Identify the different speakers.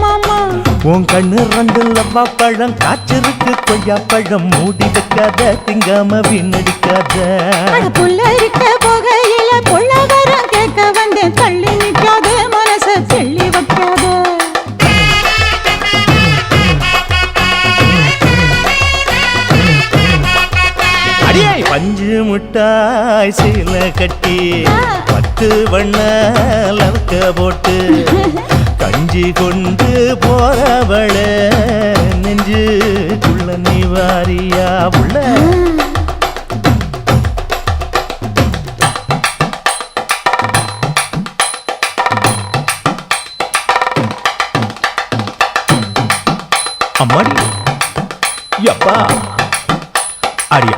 Speaker 1: மாமா.
Speaker 2: உன் கண்ணு ரெண்டு லவ்வா பழம் காய்ச்சிருக்கு கொய்யா பழம். மூடி வைக்காத திங்காம வீணடிக்காத.
Speaker 1: புள்ள இருக்க போகையில பொள்ளவரம் கேட்க வந்தேன் தள்ளி நிக்காத மனச தெள்ளி வைக்காத.
Speaker 2: அடியே. பஞ்சு முட்டாய் சீல கட்டி பத்து வண்ண லவக்க போட்டு நெஞ்சு கொண்டு போறவள நெஞ்சுக்குள்ள நீ வாரியா உள்ள? அம்மாடி. எப்பா அடி